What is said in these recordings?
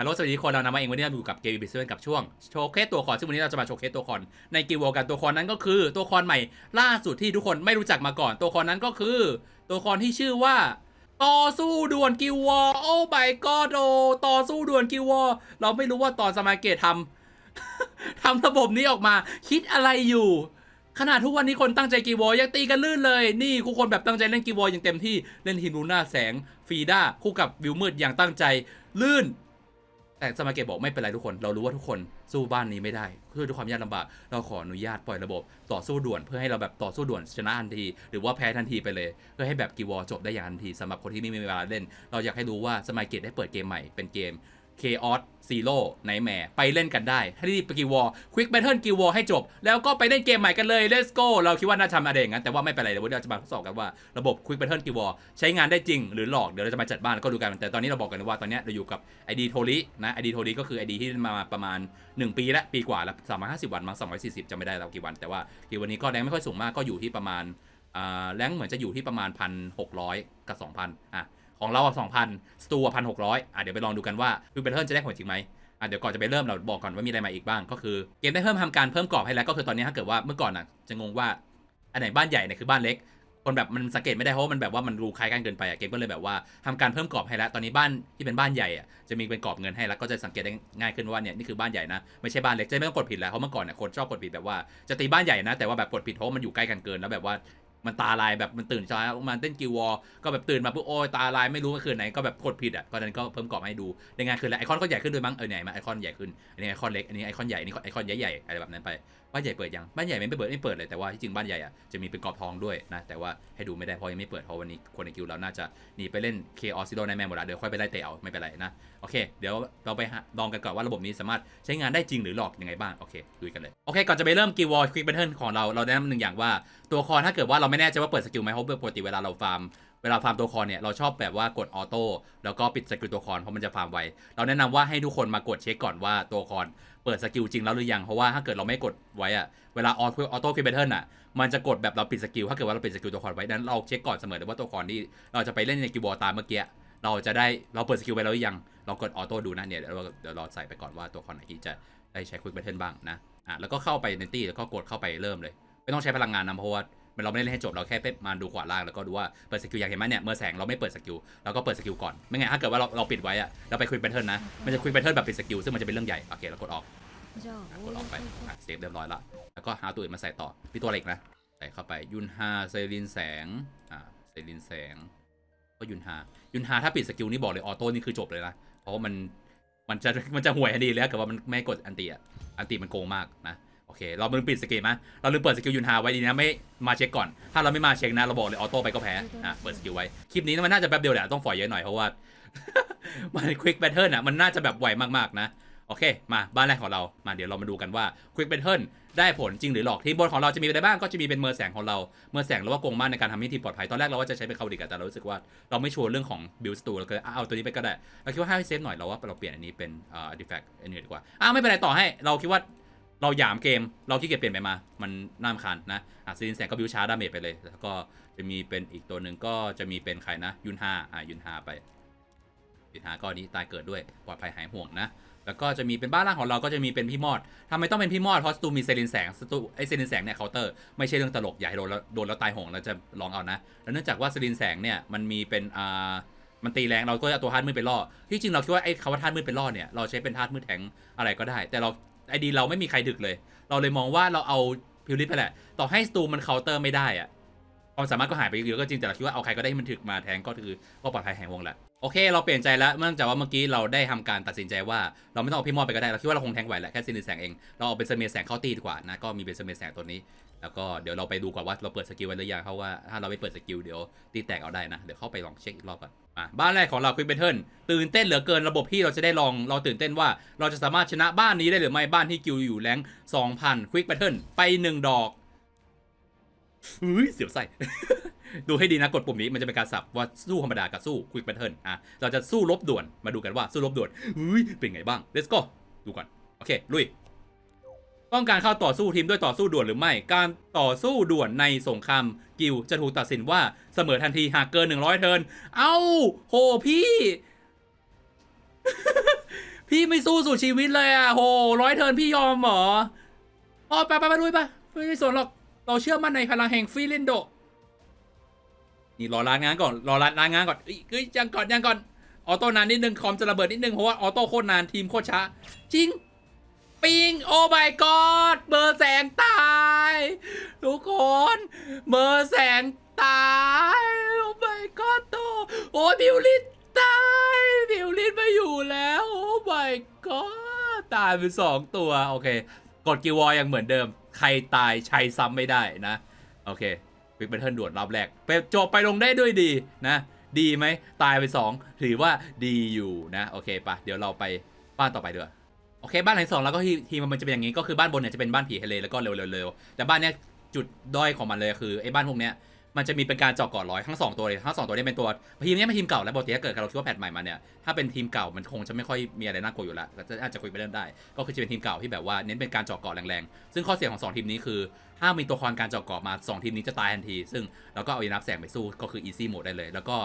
ฮัลโหลสวัสดีคนเรานำมาเองวันนี้เราอยู่กับเกมบิสเซนกับช่วงโชว์เคสตัวละครซึ่งวันนี้เราจะมาโชว์เคสตัวละครในกิววกันตัวครนั้นก็คือตัวละครใหม่ล่าสุดที่ทุกคนไม่รู้จักมาก่อน ตัวครนั้นก็คือ ตัวละครที่ชื่อว่า ต่อสู้ด่วนกิววอโอ้ไบก็โดต่อสู้ด่วนกิววอเราไม่รู้ว่าตอนสมาเกตทำทำระบบนี้ออกมา คิดอะไรอยู่ ขนาดทุกวันนี้คนตั้งใจกีวอลยังตีกันลื่นเลย นี่คู่คนแบบตั้งใจเล่นกีวอลอย่างเต็มที่เล่นฮินูน่าแสงฟีด้าคู่กับวิวมืดอย่างตั้งใจลื่น แต่สมาเกตบอกไม่เป็นไรทุกคน เรารู้ว่าทุกคนสู้บ้านนี้ไม่ได้เพื่อด้วยความยากลำบาก เราขออนุญาตปล่อยระบบต่อสู้ด่วนเพื่อให้เราแบบต่อสู้ด่วนชนะทันที หรือว่าแพ้ทันทีไปเลย เพื่อให้แบบกีวอจบได้อย่างทันทีสำหรับคนที่ไม่มีเวลาเล่น เราอยากให้รู้ว่าสมาเกตได้เปิดเกมใหม่เป็นเกม Chaos Zero ไนแมร์ไปเล่นกันได้ ให้รีบไปกีวอลควิกแบทเทิลกีวอลให้จบ แล้วก็ไปเล่นเกมใหม่กันเลย let's go เราคิดว่าน่าทำอะไรอย่างนั้น แต่ว่าไม่เป็นไร เดี๋ยวเราจะมาทดสอบกันว่าระบบควิกแบทเทิลกีวอลใช้งานได้จริงหรือหลอก เดี๋ยวเราจะมาจัดบ้านแล้วก็ดูกัน แต่ตอนนี้เราบอกกันว่าตอนนี้เราอยู่กับ ID โทรินะ ID โทริก็คือ ID ที่มาประมาณ 1 ปีและปีกว่าแล้วสามห้าสิบวันมั้งสองร้อยสี่สิบจำไม่ได้แล้วกี่วัน แต่ว่ากี่วันนี้ก็แรงไม่ค่อยสูงมากก็อยู่ที่ประมาณแรงเหมือนจะอยู่ที่ประมาณพันหกร้อยกับสองพันอะ ของเราอะสองพันสตูอะพันหกร้อยอะเดี๋ยวไปลองดูกันว่าควิกแบเทิลจะได้ผลจริงไหมอะเดี๋ยวก่อนจะไปเริ่มเราบอกก่อนว่ามีอะไรมาอีกบ้าง ก็คือเกมได้เพิ่มทำการเพิ่มกรอบให้แล้วก็คือตอนนี้ถ้าเกิดว่าเมื่อก่อนอะจะงงว่าอันไหนบ้านใหญ่เนี่ยคือบ้านเล็ก คนแบบมันสังเกตไม่ได้เพราะว่ามันแบบว่ามันรูคล้ายกันเกินไปอะเกมก็เลยแบบว่าทำการเพิ่มกรอบให้แล้ว ตอนนี้บ้านที่เป็นบ้านใหญ่อะจะมีเป็นกรอบเงินให้แล้วก็จะสังเกตได้ง่ายขึ้นว่าเนี่ยนี่คือบ้านใหญ่นะไม่ใช่บ้านเล็กจะไม่ต้องกดผิดแล้วเพราะเมื่อก่อนเนี่ยคนชอบกดผิดแบบว่าจะตีบ้านใหญ่นะแต่ว่าแบบกดผิดเพราะมันอยู่ใกล้กันเกินแล้วแบบว่า มันตาลายแบบมันตื่นเช้ามาเต้นกิววอลก็แบบตื่นมาปุ๊บโอ้ยตาลายไม่รู้ว่าคืนไหนก็แบบกดผิดอะก็นั้นก็เพิ่มกรอบให้ดูในงานคืนแล้วไอคอนก็ใหญ่ขึ้นด้วยมั้งเออไหนมาไอคอนใหญ่ขึ้นอันนี้ไอคอนเล็กอันนี้ไอคอนใหญ่อันนี้ไอคอนใหญ่ๆอะไรแบบนั้นไปบ้านใหญ่เปิดยังบ้านใหญ่ไม่เปิดไม่เปิดเลยแต่ว่าที่จริงบ้านใหญ่อะจะมีเป็นกรอบทองด้วยนะแต่ว่าให้ดูไม่ได้เพราะยังไม่เปิดเพราะวันนี้คนในคิวเราน่าจะหนีไปเล่น k o s ซิโดในแมนหมดแล้วเดี๋ยวค่อยไปไล่เตะเอาไม่เป็นไรนะโอเค เดี๋ยวเราไปลองกันก่อนว่าระบบนี้สามารถใช้งานได้จริงหรือหลอกยังไงบ้างโอเคดูกันเลยโอเคก่อนจะไปเริ่มกิววอลควิกเบทเทิลของเราเราแนะนำหนึ่งอย่างว่าตัวละครถ้าเกิดว่าเราไม่แน่ใจว่าเปิดสกิลไหมเพราะปกติเวลาเราฟาร์ม เวลาฟาร์มตัวละครเนี่ยเราชอบแบบว่ากดออโต้แล้วก็ปิดสกิลตัวละครเพราะมันจะฟาร์มไวเราแนะนำว่าให้ทุกคนมากดเช็คก่อนว่าตัวละครเปิดสกิลจริงแล้วหรือยังเพราะว่าถ้าเกิดเราไม่กดไว้อะเวลาออออโต้คิวเบเทิลอะมันจะกดแบบเราปิดสกิลถ้าเกิดว่าเราปิดสกิลตัวละครไว้นั้นเราเช็คก่อนเสมอเลยว่าตัวละครที่เราจะไปเล่นในกิลบอลตามเมื่อกี้เราจะได้เราเปิดสกิลไปแล้วหรือยังเรากดออโต้ดูนะเนี่ยเดี๋ยวเราเดี๋ยวเราใส่ไปก่อนว่าตัวละครไหนที่จะได้ใช้ควิกเบเทิลบ้างนะอะแล้วก็เข้าไปในตี้แล้วก็กดเข้าไปเริ่มเลย ไม่ต้องใช้พลังงานนะเพราะว่า เราไม่ได้เล่นให้จบเราแค่ไปมาดูขวาล่างแล้วก็ดูว่าเปิดสกิลอยางเห็นไหมเนี่ยเมื่อแสงเราไม่เปิดสกิลเราก็เปิดสกิลก่อนไม่ไงถ้าเกิดว่าเราเราปิดไว้อะเราไปคุยแพทเทิร์นนะมันจะคุยแพทเทิร์นแบบปิดสกิลซึ่งมันจะเป็นเรื่องใหญ่โอเคเรากดออกกดออกไปอะเซฟเรียบร้อยละแล้วก็หาตัวอื่นมาใส่ต่อมีตัวเล็กนะใส่เข้าไปยุนฮาเซรินแสงอ่าเซรินแสง ก็ยุนฮายุนฮาถ้าปิดสกิลนี่บอกเลยออโต้นี่คือจบเลยนะเพราะว่ามันมันจะมันจะห่วยอัดีแล้วกับว่ามันไม่กดอันตีอะอันตีมันโกงมากนะ โอเค เราลืมปิดสกิลไหมเราลืมเปิดสกิลยุนฮาไว้ดีนะไม่มาเช็คก่อน ถ้าเราไม่มาเช็คนะเราบอกเลยออโต้ไปก็แพ้อะเปิดสกิลไว้ คลิปนี้มันน่าจะแป๊บเดียวแหละต้องฝอยเยอะหน่อยเพราะว่า มันควิกแบทเทิลอะมันน่าจะแบบไวมากๆนะโอเค มาบ้านแรกของเรา มาเดี๋ยวเรามาดูกันว่าควิกแบทเทิลได้ผลจริงหรือหลอกทีมบนของเราจะมีอะไรบ้างก็จะมีเป็นเมอร์แสงของเรา เมอร์แสงหรือว่าโกงมากในการทำให้ทีมปลอดภัย ตอนแรกเราว่าจะใช้เป็นคาดิกอะแต่เรารู้สึกว่าเราไม่ชัวร์เรื่องของบิลสตูเราก็เลยอะเอาตัวนี้ไปก็ได้ เราคิดว่าให้เซฟหน่อยเราว่าเราเปลี่ยนอันนี้เป็นอ่าดิแฟกต์อันนี้ดีกว่าอ้าวไม่เป็นไรต่อให้เราคิดว่า เราหยามเกมเราขี้เกียจเปลี่ยนไปมา มันน่ารำคาญนะอะซีนแสงก็บิวชาร์ดาเมจไปเลย แล้วก็จะมีเป็นอีกตัวหนึ่งก็จะมีเป็นใครนะ ยุนฮาอะยุนฮาไป ยุนฮาก็อันนี้ตายเกิดด้วยปลอดภัยหายห่วงนะ แล้วก็จะมีเป็นบ้านล่างของเราก็จะมีเป็นพี่มอดทำไมต้องเป็นพี่มอดเพราะสตูมีเซรินแสงสตูไอเซรินแสงเนี่ยเคาน์เตอร์ไม่ใช่เรื่องตลกอย่าให้โดนแล้วโดนแล้วตายหงเราจะลองเอานะ แล้วเนื่องจากว่าเซรินแสงเนี่ยมันมีเป็นอ่ามันตีแรงเราก็เอาตัวธาตุมืดไปล่อ ที่จริงเราคิดว่าไอ้คำว่าธาตุมืดไปล่อเนี่ยเราใช้เป็นธาตุมืดแทงอะไรก็ได้ แต่เรา ไอดีเราไม่มีใครดึกเลย เราเลยมองว่าเราเอาพิวลิปไปแหละ ต่อให้สตูมันเคาน์เตอร์ไม่ได้อะ ความสามารถก็หายไปเยอะก็จริงแต่เราคิดว่าเอาใครก็ได้ที่มันถึกมาแทงก็คือก็ปลอดภัยแห่งวงแหละโอเค เราเปลี่ยนใจแล้วเนื่องจากว่าเมื่อกี้เราได้ทำการตัดสินใจว่าเราไม่ต้องเอาพี่มอดไปก็ได้เราคิดว่าเราคงแทงไหวแหละแค่ซินิแสงเองเราเอาเป็นเซเมแสงเข้าตีดีกว่านะก็มีเป็นเซเมแสงตัวนี้ แล้วก็เดี๋ยวเราไปดูก่อนว่าเราเปิดสกิลไว้หรือยังเพราะว่าถ้าเราไม่เปิดสกิลเดี๋ยวตีแตกเอาได้นะเดี๋ยวเข้าไปลองเช็คอีกรอบก่อนมาบ้านแรกของเราควิกเบเทิลตื่นเต้นเหลือเกินระบบที่เราจะได้ลองเราตื่นเต้นว่าเราจะสามารถชนะบ้านนี้ได้หรือไม่บ้านที่กิลอยู่แรง2,000ควิกเบเทิลไปหนึ่งดอก เฮ้ยเสียวไส้ ดูให้ดีนะกดปุ่มนี้มันจะเป็นการสับว่าสู้ธรรมดากับสู้ควิกแพทเทิร์นอะเราจะสู้ลบด่วนมาดูกันว่าสู้ลบด่วนเฮ้ยเป็นไงบ้าง let's go ดูก่อน โอเค ลุย ต้องการเข้าต่อสู้ทีมด้วยต่อสู้ด่วนหรือไม่ การต่อสู้ด่วนในสงครามกิลจะถูกตัดสินว่าเสมอทันทีหากเกิน 100 เทิร์น เอ้าโหพี่ พี่ไม่สู้สุดชีวิตเลยอะโหร้อยเทิร์นพี่ยอมเหรออ๋อไปไปไปด้วยไปไม่สนหรอก เราเชื่อมั่นในพลังแห่งฟรีเลนโด นี่รอร้านงานก่อน รอร้านร้านงานก่อนเอ้ยเอ้ยยังก่อนยังก่อน ออโต้นานนิดนึงคอมจะระเบิดนิดนึงเพราะว่าออโต้โคตรนานทีมโคตรช้า จริง ปิงโอ้ my god เบอร์แสงตายทุกคนเบอร์แสงตายโอ้ my god โตโอ้ยบิวลินตายบิวลินไม่อยู่แล้วโอ้ my god ตายไปสองตัว โอเค กดกิววอยังเหมือนเดิม ใครตายใช้ซ้ำไม่ได้นะ โอเควิกเบนเทิลด่วนรอบแรกไปจบไปลงได้ด้วยดีนะ ดีไหมตายไป 2 ถือว่าดีอยู่นะ โอเคปะเดี๋ยวเราไปบ้านต่อไปด้วยโอเค บ้านหลังสองแล้วก็ทีมมันจะเป็นอย่างนี้ก็คือบ้านบนเนี่ยจะเป็นบ้านผีทะเลแล้วก็เร็วๆๆแต่บ้านเนี้ยจุดด้อยของมันเลยคือไอ้บ้านพวกเนี้ย มันจะมีเป็นการเจาะก่อนร้อยทั้งสองตัวเลยทั้งสองตัวนี้เป็นตัวทีมนี้เป็นทีมเก่าแล้วปกติถ้าเกิดเราคิดว่าแพทใหม่มาเนี่ยถ้าเป็นทีมเก่ามันคงจะไม่ค่อยมีอะไรน่ากลัวอยู่แล้วก็จะอาจจะคุยไปเรื่องได้ ก็คือจะเป็นทีมเก่าที่แบบว่าเน้นเป็นการเจาะกาะแรงๆ ซึ่งข้อเสียของ 2 ทีมนี้คือถ้ามีตัวละครการเจาะกาะมา 2 ทีมนี้จะตายทันที ซึ่งเราก็เอาอีนับแสงไปสู้ก็คือ easy mode ได้เลย แล้วก็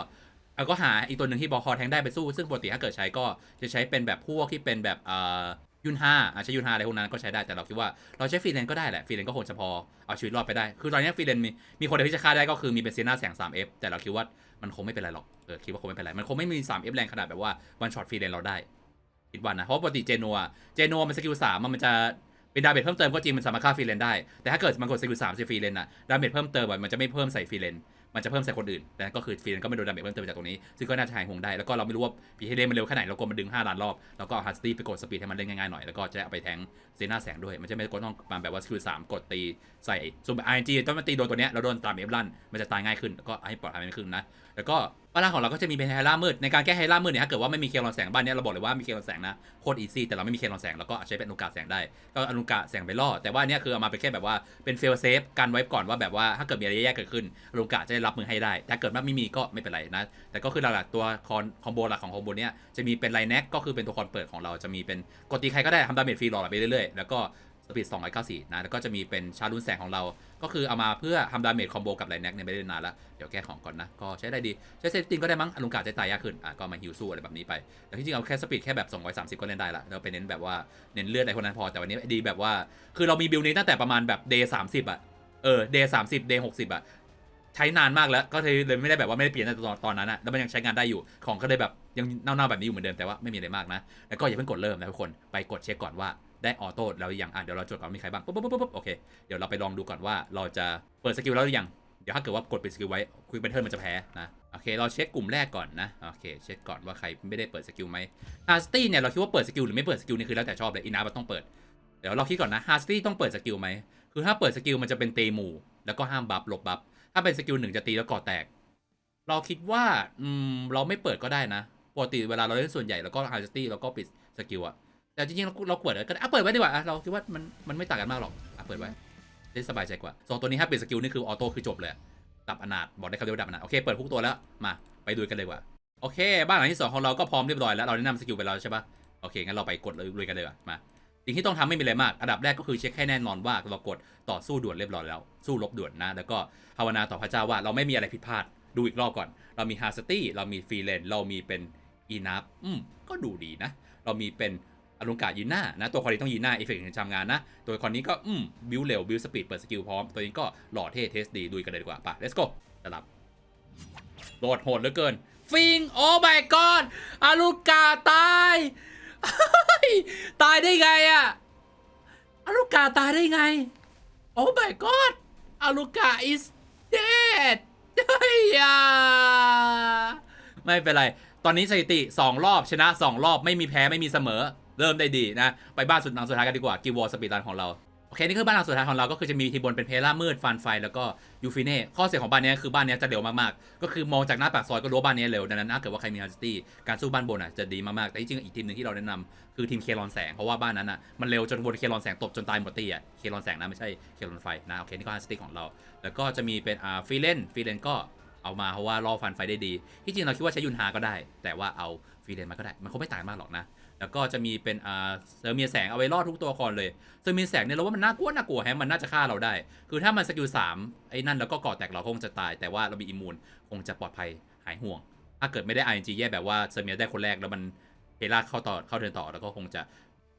เอาก็หาอีกตัวหนึ่งที่บอคอแทงได้ไปสู้ ซึ่งปกติถ้าเกิดใช้ก็จะใช้เป็นแบบพวกที่เป็นแบบเอ่อ ยุนห้าอาจจะยุนห้าอะไรพวกนั้นก็ใช้ได้แต่เราคิดว่าเราใช้ฟรีแลนซ์ก็ได้แหละฟรีแลนซ์ก็คงจะพอเอาชีวิตรอดไปได้ คือตอนนี้ฟรีแลนซ์มีมีคนเดียวที่จะฆ่าได้ก็คือมีเป็นเซน่าแสง 3F แต่เราคิดว่ามันคงไม่เป็นไรหรอกเออคิดว่าคงไม่เป็นไรมันคงไม่มี 3F แรงขนาดแบบว่าวันช็อตฟรีแลนซ์เราได้คิดว่านะเพราะปกติเจนัวเจนัวมันสกิลสามมันจะเป็นดาเมจเพิ่มเติมก็จริงมันสามารถฆ่าฟรีเลนได้แต่ถ้าเกิดมันกดสกิลสามส่ฟรีเลนอะดาเมจเพิ่มเติมมันจะไม่เพิ่มใส่ฟรีเลน มันจะเพิ่มใส่คนอื่น แต่ก็คือฟรีนก็ไม่โดนดาเมจเพิ่มเติมจากตรงนี้ ซึ่งก็น่าจะหายห่วงได้ แล้วก็เราไม่รู้ว่าพีเฮเลนมันเร็วแค่ไหน เรากดมันดึง 5 ล้านรอบ แล้วก็เอาฮัสตี้ไปกดสปีดให้มันเล่นง่ายๆหน่อย แล้วก็จะเอาไปแทงเซน่าแสงด้วย มันจะไม่กดต้องมาแบบว่าสกิลสามกดตีใส่ส่วนไอจีต้องมาตีโดนตัวเนี้ยเราโดนตามเอฟลันมันจะตายง่ายขึ้นแล้วก็ให้ปลอดภัยมากขึ้นนะ แล้วก็บ้านล่างของเราก็จะมีเป็นไฮล่ามืดในการแก้ไฮล่ามืดเนี่ยถ้าเกิดว่าไม่มีเคลอนแสงบ้านเนี้ยเราบอกเลยว่ามีเคลอนแสงนะโคตรอีซี่แต่เราไม่มีเคลอนแสงแล้วก็ใช้เป็นอนุกาแสงได้ ก็อนุกาแสงไปล่อแต่ว่าเนี้ยคือเอามาเป็นแค่แบบว่าเป็นเฟลเซฟกันไว้ก่อนว่าแบบว่าถ้าเกิดมีอะไรแย่ๆเกิดขึ้นอนุกาจะได้รับมือให้ได้ถ้าเกิดว่าไม่มีก็ไม่เป็นไรนะแต่ก็คือหลักๆตัวคอนคอมโบหลักของคอมโบเนี้ยจะมีเป็นไลน์แน็กก็คือเป็นตัวคอนเปิดของเราจะมีเป็นกดตีใครก็ได้ทำดาเมจฟรีหลอไปเรื่อยๆแล้วก็ สปีด294 นะ แล้วก็จะมีเป็นชารุนแสงของเรา ก็คือเอามาเพื่อทำดาเมจคอมโบกับไลแน็กเนี่ยไม่ได้นานละเดี๋ยวแก้ของก่อนนะ ก็ใช้ได้ดี ใช้เซตติงก็ได้มั้งอลุงกาจะตายยากขึ้น อะ ก็มาฮิวสู้อะไรแบบนี้ไป แต่ที่จริงเอาแค่สปีดแค่แบบ 230 ก็เล่นได้ละเราไปเน้นแบบว่า เน้นเลือดอะไรพวกนั้นพอ แต่วันนี้ดีแบบว่า คือเรามีบิลนี้ตั้งแต่ประมาณแบบเดย์สามสิบอะเออ เดย์สามสิบเดย์หกสิบอะใช้นานมากแล้ว ก็เลยไม่ได้แบบว่าไม่ได้เปลี่ยนในตอนตอนนั้นอะแล้วมันยังใช้งานได้อยู่ ของก็เลยแบบยังเน่าๆแบบนี้อยู่เหมือนเดิมแต่ว่าไม่มีอะไรมากนะ แล้วก็อย่าเพิ่งกดเริ่มนะทุกคน ไปกดเช็คก่อนว่า ได้ออโต้แล้วอยังอะเดี๋ยวเราจดก่อนมีใครบ้างปุ๊บปุ๊บปุ๊บปุ๊บโอเคเดี๋ยวเราไปลองดูก่อนว่าเราจะเปิดสกิลแล้วหรือยังเดี๋ยวถ้าเกิดว่ากดปิดสกิลไว้คุยเบนเทิลมันจะแพ้นะโอเคเราเช็คกลุ่มแรกก่อนนะโอเคเช็คก่อนว่าใครไม่ได้เปิดสกิลไหมฮาร์สตี้เนี่ยเราคิดว่าเปิดสกิลหรือไม่เปิดสกิลนี่คือแล้วแต่ชอบเลยอีนามันต้องเปิดเดี๋ยวเราคิดก่อนนะฮาร์สตี้ต้องเปิดสกิลไหมคือถ้าเปิดสกิลมันจะเป็นเตหมู่ แล้วก็ห้ามบัฟลบบัฟถ้าเป็นสกิลหนึ่งจะตีแล้วก่อแตก เราคิดว่าอืมเราไม่เปิดก็ได้นะปกติเวลาเราเล่นส่วนใหญ่แล้วก็ฮาร์สตี้แล้วก็ปิดสกิลอะ แต่จริงๆเราเราเปิดก็ได้อะเปิดไว้ดีกว่าอะเราคิดว่ามันมันไม่ต่างกันมากหรอกอะเปิดไว้ได้สบายใจกว่าสองตัวนี้ถ้าปิดสกิลนี่คือออโต้คือจบเลยดับอนาถบอกได้คำเดียวดับอนาถโอเคเปิดทุกตัวแล้วมาไปดูกันเลยกว่าโอเค บ้านหลังที่สองของเราก็พร้อมเรียบร้อยแล้วเราแนะนำสกิลไปแล้วใช่ปะโอเคงั้นเราไปกดเลยลุยกันเลยว่ามาสิ่งที่ต้องทำไม่มีอะไรมาก อันดับแรกก็คือเช็คให้แน่นอนว่าเรากดต่อสู้ด่วนเรียบร้อยแล้ว สู้รบด่วนนะ แล้วก็ภาวนาต่อพระเจ้าว่าเราไม่มีอะไรผิดพลาด ดูอีกรอบก่อน เรามีฮาร์สตี้ เรามีฟรีเลน เรามีเป็นอีนับอืมก็ดูดีนะ เรามีเป็น อลุงกายีน่านะตัวคอนี้ต้องยีน่าเอฟเฟกต์ถึงทำงานนะ ตัวคอนี้ก็อืมบิวเร็วบิวสปีดเปิดสกิลพร้อม ตัวนี้ก็หล่อเท่เทสดีดูกันเลยดีกว่าไป let's go จะรับโหดโหดเหลือเกิน ฟิงโอ้ my god อาลูกาตาย ตายได้ไงอะอาลูกาตายได้ไง โอ้ my god อาลูกา is dead เฮ้ยอะไม่เป็นไร ตอนนี้สถิติ 2 รอบชนะ 2 รอบไม่มีแพ้ไม่มีเสมอ เริ่มได้ดีนะ ไปบ้านสุดหลังสุดท้ายกันดีกว่ากิวอสปีดรันของเราโอเคนี่คือบ้านหลังสุดท้ายของเราก็คือจะมีทีมบนเป็นเพล่ามืดฟันไฟแล้วก็ยูฟิเน่ข้อเสียของบ้านนี้คือบ้านนี้จะเร็วมากๆ ก็คือมองจากหน้าปากซอยก็รู้ว่าบ้านนี้เร็วดังนั้นถ้าเกิดว่าใครมีฮันสตี้การสู้บ้านบนอะจะดีมากๆแต่ที่จริงอีกทีมหนึ่งที่เราแนะนำคือทีมเคลอนแสงเพราะว่าบ้านนั้นอะมันเร็วจนบนเคลอนแสงตบจนตายหมดตีอะเคลอนแสงนะไม่ใช่เคลอนไฟนะโอเคนี่ก็ฮันสตี้ของเรา แล้วก็จะมีเป็นอ่าฟีเลนฟีเลนก็เอามาเพราะว่าล่อฟันไฟได้ดีที่จริงเราคิดว่าใช้ยุนฮาก็ได้ แต่ว่าเอาฟีเลนมาก็ได้มันคงไม่ต่างมากหรอกนะ แล้วก็จะมีเป็นอ่าเซอร์เมียแสงเอาไว้ล่อทุกตัวละครเลยเซอร์เมียแสงเนี่ยเราว่ามันน่ากลัวน่ากลัวแฮมมันน่าจะฆ่าเราได้ คือถ้ามันสกิลสามไอ้นั่นแล้วก็ก่อแตกเราคงจะตาย แต่ว่าเรามีอิมมูนคงจะปลอดภัยหายห่วง ถ้าเกิดไม่ได้ RNG แย่แบบว่าเซอร์เมียได้คนแรกแล้วมันเคล่าเข้าต่อเข้าเดินต่อแล้วก็คงจะ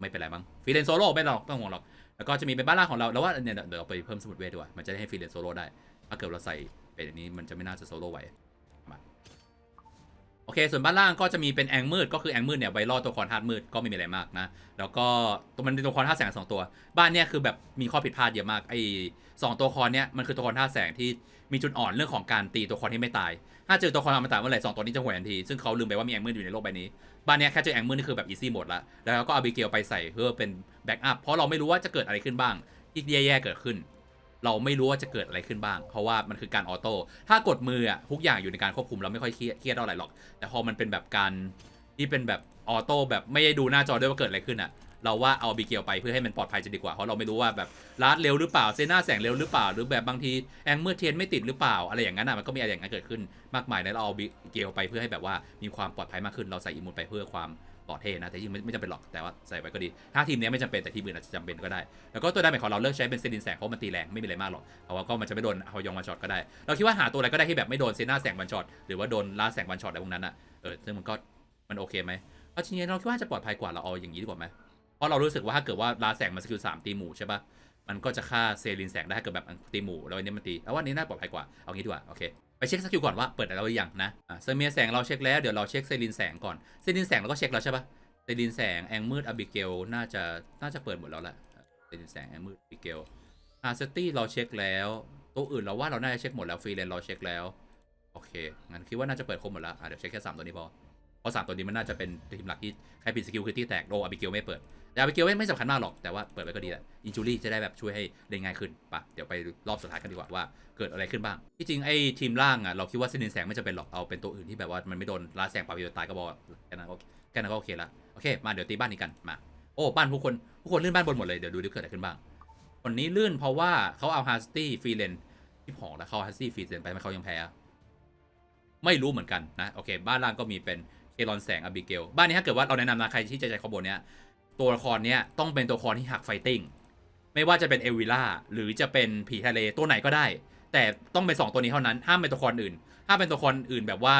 ไม่เป็นไรมั้งฟรีเลนโซโล่ไม่หรอกต้องห่วงหรอกแล้วก็จะมีเป็นบ้านล่างของเราแล้วว่าเนี่ยเดี๋ยวเราไปเพิ่มสมุดเวทดีกว่ามันจะได้ให้ฟรีเลนโซโล่ได้ถ้าเกิดเราใส่เป็นอันนี้มันจะไม่น่าจะโซโล่ไหว โอเค ส่วนบ้านล่างก็จะมีเป็นแองมืด ก็คือแองมืดเนี่ยไวรอดตัวคอนธาตุมืดก็ไม่มีอะไรมากนะ แล้วก็ตัวมันเป็นตัวคอนธาตุแสงสองตัว บ้านเนี่ยคือแบบมีข้อผิดพลาดเยอะมาก ไอ้สองตัวคอนเนี่ยมันคือตัวคอนธาตุแสงที่มีจุดอ่อนเรื่องของการตีตัวคอนที่ไม่ตาย ถ้าเจอตัวคอนอมตะเมื่อไหร่สองตัวนี้จะห่วยทันที ซึ่งเขาลืมไปว่ามีแองมืดอยู่ในโลกใบนี้ บ้านเนี้ยแค่เจอแองมืดนี่คือแบบอีซี่หมดละ แล้วก็เอาบิเกลไปใส่เพื่อเป็นแบ็กอัพ เพราะเราไม่รู้ว่าจะเกิดอะไรขึ้นบ้างที่แย่ๆเกิดขึ้น เราไม่รู้ว่าจะเกิดอะไรขึ้นบ้าง เพราะว่ามันคือการออโต้ถ้ากดมืออะทุกอย่างอยู่ในการควบคุมเราไม่ค่อยเครียดเครียดเท่าไหร่หรอก แต่พอมันเป็นแบบการที่เป็นแบบออโต้แบบไม่ได้ดูหน้าจอด้วยว่าเกิดอะไรขึ้นอะเราว่าเอาบิเกลไปเพื่อให้มันปลอดภัยจะดีกว่า เพราะเราไม่รู้ว่าแบบลาดเร็วหรือเปล่าเซน่าแสงเร็วหรือเปล่า หรือแบบบางทีแองเมื่อเทียนไม่ติดหรือเปล่า อะไรอย่างนั้นอะมันก็มีอะไรอย่างนั้นเกิดขึ้นมากมายแล้วเราเอาบิเกลไปเพื่อให้แบบว่ามีความปลอดภัยมากขึ้น เราใส่อิมูนไปเพื่อความ ปลอดเท่นะ แต่ยิ่งไม่ไม่จำเป็นหรอก แต่ว่าใส่ไว้ก็ดี ถ้าทีมเนี้ยไม่จำเป็นแต่ทีมอื่นอาจจะจำเป็นก็ได้ แล้วก็ตัวดาเมจของเราเลือกใช้เป็นเซนินแสงเพราะมันตีแรงไม่มีอะไรมากหรอกเพราะว่าก็มันจะไม่โดนเอายองวันช็อตก็ได้ เราคิดว่าหาตัวอะไรก็ได้ที่แบบไม่โดนเซน่าแสงวันช็อตหรือว่าโดนล่าแสงวันช็อตอะไรพวกนั้นอะ เออซึ่งมันก็มันโอเคไหมเอาจริงๆเราคิดว่าจะปลอดภัยกว่าเราเอาอย่างนี้ดีกว่าไหมเพราะเรารู้สึกว่าถ้าเกิดว่าล่าแสงมันสกิลสามตีหมู่ใช่ปะมันก็จะฆ่าเซรินแสงได้ถ้าเกิดแบบตีหมู่แล้วอันนี้มันตีแล้วว่าอันนี้น่าปลอดภัยกว่าเอางี้ดีกว่าโอเค เช็คสกิลก่อนว่าเปิดอะไรแล้วหรือยังนะอะเซเมียแสงเราเช็คแล้วเดี๋ยวเราเช็คเซรินแสงก่อนเซรินแสงเราก็เช็คแล้วใช่ปะเซรินแสงแองมืดอบิเกลน่าจะน่าจะเปิดหมดแล้วแหละเซรินแสงแองมืดอบิเกลอาร์เซตี้เราเช็คแล้วตัวอื่นเราว่าเราน่าจะเช็คหมดแล้วฟรีแลนเราเช็คแล้วโอเคงั้นคิดว่าน่าจะเปิดครบหมดแล้วอะเดี๋ยวเช็คแค่สามตัวนี้พอเพราะสามตัวนี้มันน่าจะเป็นทีมหลักที่ใครปิดสกิลคือที่แตกโดอบิเกลไม่เปิด แต่อบิเกลไม่ไม่สำคัญมากหรอก แต่ว่าเปิดไว้ก็ดีแหละอินจูรี่จะได้แบบช่วยให้เล่นง่ายขึ้นปะเดี๋ยวไปรอบสุดท้ายกันดีกว่าว่าเกิดอะไรขึ้นบ้าง ที่จริงไอ้ทีมล่างอะเราคิดว่าเซนินแสงไม่จะเป็นหรอก เอาเป็นตัวอื่นที่แบบว่ามันไม่โดนลาแสงปาพิโยตายก็บอกแค่นั้นก็แค่นั้นก็โอเคละ โอเค มาเดี๋ยวตีบ้านนี้กัน มา โอ้บ้านผู้คนผู้คนลื่นบ้านบนหมดเลย เดี๋ยวดูดิเกิดอะไรขึ้นบ้าง คนนี้ลื่นเพราะว่าเขาเอาฮาร์สตี้ฟรีเลนที่ผองแล้วเขาฮาร์สตี้ฟรีเลนไปทำไมเขายังแพ้ ไม่รู้เหมือนกันนะ โอเค บ้านล่างก็มีเป็นเคลอนแสงอบิเกล บ้านนี้ถ้าเกิดว่าเราแนะนำนะใครที่จะใช้คอมโบเนี้ย ตัวละครเนี้ยต้องเป็นตัวละครที่หักไฟติ้งไม่ว่าจะเป็นเอวิล่าหรือจะเป็นผีทะเลตัวไหนก็ได้ แต่ต้องเป็นสองตัวนี้เท่านั้นห้ามเป็นตัวละครอื่น ถ้าเป็นตัวละครอื่นแบบว่า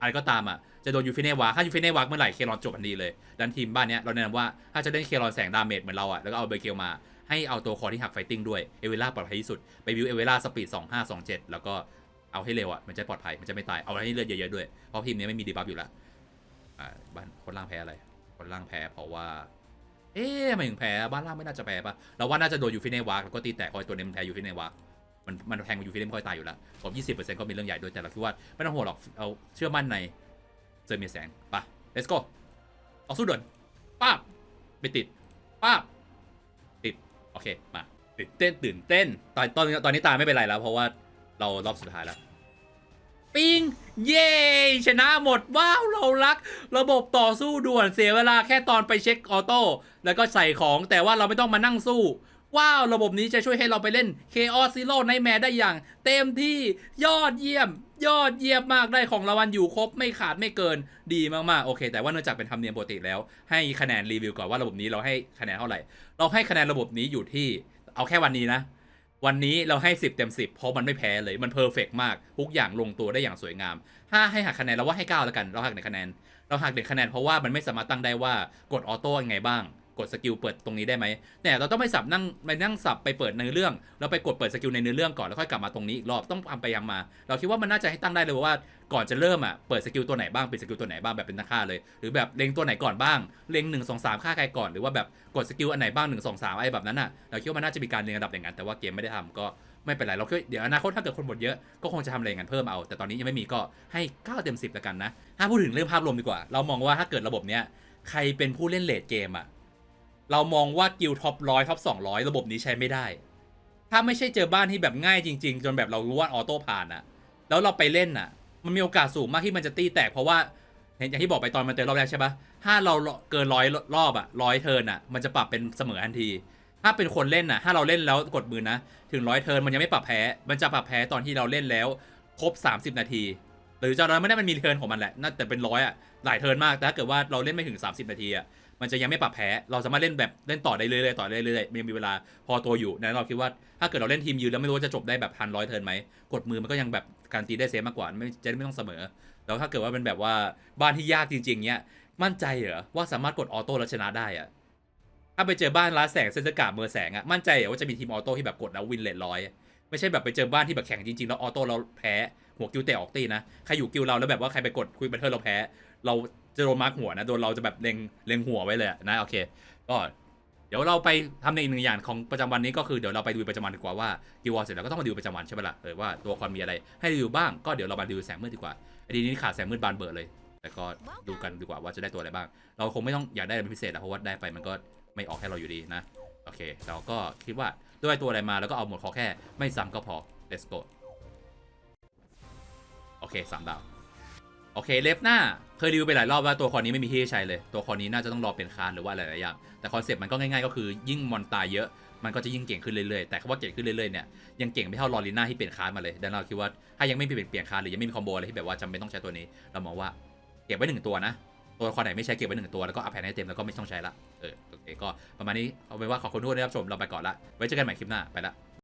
อะไรก็ตามอะจะโดนยูฟิเนวักถ้ายูฟิเนวักเมื่อไหร่เคลอนจบทันทีเลยดันทีมบ้านเนี้ยเราแนะนำว่าถ้าจะเล่นเคลอนแสงดาเมจเหมือนเราอะแล้วก็เอาเบเกลมาให้เอาตัวละครที่หักไฟติ้งด้วยเอเวล่าปลอดภัยที่สุดไปวิวเอเวล่าสปีด2 5 2 7 แล้วก็เอาให้เร็วอะมันจะปลอดภัยมันจะไม่ตายเอาให้เลือดเยอะๆด้วยเพราะทีมนี้ไม่มีดีบัฟอยู่แล้วอ่าบ้านคนล่างแพ้อะไรคนล่างแพ้เพราะว่า เอ๊ะทำไมถึงแพ้บ้านล่างไม่น่าจะแพ้ปะเราว่าน่าจะโดนยูฟิเนวักแล้วก็ตีแตกคอยตัวเนมแพ้ยูฟิเนวักมันมันแทงยูฟิเนไม่ค่อยตายอยู่แล้วผมยี่สิบเปอร์เซ็นต์ก็มีเรื่องใหญ่ด้วยแต่เราคิดว่าไม่ต้องห่วงหรอกเอาเชื่อมั่นในเซอร์เมียแสงปะ let's go ออกสู้ด่วนป้าบไม่ติดป้าบติดโอเคมาตื่นเต้นตื่นเต้นตอนตอนตอนนี้ตาไม่เป็นไรแล้ว เพราะว่าเรารอบสุดท้ายแล้ว ปิงเย้ชนะหมด ว้าวเรารัก ระบบต่อสู้ด่วนเสียเวลาแค่ตอนไปเช็คออโต้แล้วก็ใส่ของแต่ว่าเราไม่ต้องมานั่งสู้ ว้าวระบบนี้จะช่วยให้เราไปเล่น Chaos Zero Nightmare ได้อย่าง เต็มที่ยอดเยี่ยม ยอดเยี่ยมมากได้ของรางวัลอยู่ครบไม่ขาดไม่เกินดีมากๆโอเค แต่ว่าเนื่องจากเป็นธรรมเนียมปกติแล้ว ให้คะแนนรีวิวก่อนว่าระบบนี้เราให้คะแนนเท่าไหร่ เราให้คะแนนระบบนี้อยู่ที่ เอาแค่วันนี้นะ วันนี้เราให้ 10 เต็ม 10 เพราะมันไม่แพ้เลยมันเพอร์เฟกมาก ทุกอย่างลงตัวได้อย่างสวยงาม ถ้าให้หักคะแนนเราว่าให้ 9 แล้วกัน เราหักหนึ่งคะแนน เราหักหนึ่งคะแนนเพราะว่ามันไม่สามารถตั้งได้ว่ากดออโต้ยังไงบ้าง กดสกิลเปิดตรงนี้ได้ไหมแต่เราต้องไปสับนั่งไปนั่งสับไปเปิดในเรื่องแล้วไปกดเปิดสกิลในเนื้อเรื่องก่อนแล้วค่อยกลับมาตรงนี้อีกรอบต้องทำไปยังมา เราคิดว่ามันน่าจะให้ตั้งได้เลยว่าก่อนจะเริ่มอะเปิดสกิลตัวไหนบ้างปิดสกิลตัวไหนบ้างแบบเป็นนักฆ่าเลย หรือแบบเล็งตัวไหนก่อนบ้างเล็ง1 2 3ฆ่าใครก่อนหรือว่าแบบกดสกิลอันไหนบ้าง1 2 3อะไรแบบนั้นอะเราคิดว่ามันน่าจะมีการเรียงลำดับอย่างนั้นแต่ว่าเกมไม่ได้ทำก็ไม่เป็นไรเราคิดเดี๋ยวอนาคตถ้าเกิดคนหมดเยอะก็คงจะทำอะไรอย่างนั้นเพิ่มเอา แต่ตอนนี้ยังไม่มีก็ให้9เต็ม10แล้วกันนะถ้าพูดถึงเรื่องภาพรวมดีกว่า เรามองว่าถ้าเกิดระบบเนี้ยใครเป็นผู้เล่นเลดเกมอะ เรามองว่ากิลท็อปร้อยท็อปสองร้อยระบบนี้ใช้ไม่ได้ ถ้าไม่ใช่เจอบ้านที่แบบง่ายจริง ๆ จนแบบเรารู้ว่าออโต้ผ่านอะแล้วเราไปเล่นอะมันมีโอกาสสูงมากที่มันจะตีแตกเพราะว่าเห็นอย่างที่บอกไปตอนมันเตือนรอบแรกใช่ปะถ้าเราเกินร้อยรอบอะร้อยเทิร์นอะมันจะปรับเป็นเสมอทันที ถ้าเป็นคนเล่นน่ะถ้าเราเล่นแล้วกดมือนะ ถึงร้อยเทิร์นมันยังไม่ปรับแพ้ มันจะปรับแพ้ตอนที่เราเล่นแล้วครบ 30 นาที หรือจะเราไม่ได้มันมีเทิร์นของมันแหละน่าแต่เป็นร้อยอะหลายเทิร์นมากแต่ถ้าเกิดว่าเราเล่นไม่ถึง 30 นาทีอะ มันจะยังไม่ปรับแพ้ เราสามารถเล่นแบบเล่นต่อได้เรื่อยๆต่อได้เรื่อยๆมันยังมีเวลาพอตัวอยู่นั้นเราคิดว่าถ้าเกิดเราเล่นทีมยืนแล้วไม่รู้ว่าจะจบได้แบบพันร้อยเทิร์นไหมกดมือมันก็ยังแบบการตีได้เซฟมากกว่าไม่จะไม่ต้องเสมอ แล้วถ้าเกิดว่าเป็นแบบว่าบ้านที่ยากจริง ๆเนี้ยมั่นใจเหรอว่าสามารถกดออโต้แล้วชนะได้อะถ้าไปเจอบ้านล้าแสงเซนสกาเมอร์แสงอะมั่นใจเหรอว่าจะมีทีมออโต้ที่แบบกดแล้ววินเลทร้อยไม่ใช่แบบไปเจอบ้านที่แบบแข่งจริงๆแล้วออโต้เราแพ้หัวกิวเตะออกตีนะใครอยู่กิวเราแล้วแบบว่าใครไปกดคุยบันเทิงเราแพ้ เรา จะโดนมาร์กหัวนะโดนเราจะแบบเล็งเล็งหัวไว้เลยนะโอเค ก็เดี๋ยวเราไปทำในอีกหนึ่งอย่างของประจำวันนี้ก็คือเดี๋ยวเราไปดูประจำวันดีกว่าว่ากิววอลเสร็จแล้วก็ต้องมาดูประจำวันใช่ไหมล่ะเออว่าตัวละครมีอะไรให้ดูบ้างก็เดี๋ยวเรามาดูแสงมืดดีกว่าไอทีนี้ขาดแสงมืดบานเบิดเลย แต่ก็ดูกันดีกว่าว่าจะได้ตัวอะไรบ้าง เราคงไม่ต้องอยากได้อะไรเป็นพิเศษแล้วเพราะว่าได้ไปมันก็ไม่ออกให้เราอยู่ดีนะโอเค เราก็คิดว่าด้วยตัวอะไรมาแล้วก็เอาหมดขอแค่ ไม่ซ้ำก็พอ let's go โอเคสามดาว โอเคเลฟหน้าเคยรีวิวไปหลายรอบว่าตัวคอนนี้ไม่มีที่ให้ใช้เลย ตัวคอนนี้น่าจะต้องรอเป็นคานหรือว่าอะไรหลายๆอย่างแต่คอนเซ็ปต์มันก็ง่ายๆก็คือยิ่งมอนตายเยอะมันก็จะยิ่งเก่งขึ้นเรื่อยๆ แต่คำว่าเก่งขึ้นเรื่อยๆ เนี่ย ยังเก่งไม่เท่าลอริน่าที่เปลี่ยนคานมาเลย ดังนั้นเราคิดว่า ถ้ายังไม่เปลี่ยนเปลี่ยนคานหรือยังไม่มีคอมโบอะไรที่แบบว่าจำเป็นต้องใช้ตัวนี้ เรามองว่าเก็บไว้หนึ่งตัวนะ ตัวละครไหนไม่ใช้เก็บไว้หนึ่งตัว แล้วก็อัพแพนให้เต็มแล้วก็ไม่ต้องใช้ละ เออ โอเค ก็ประมาณนี้ เอาเป็นว่าขอบคุณทุกคนที่รับชม เราไปก่อนละ ไว้เจอกันใหม่คลิปหน้า ไปละ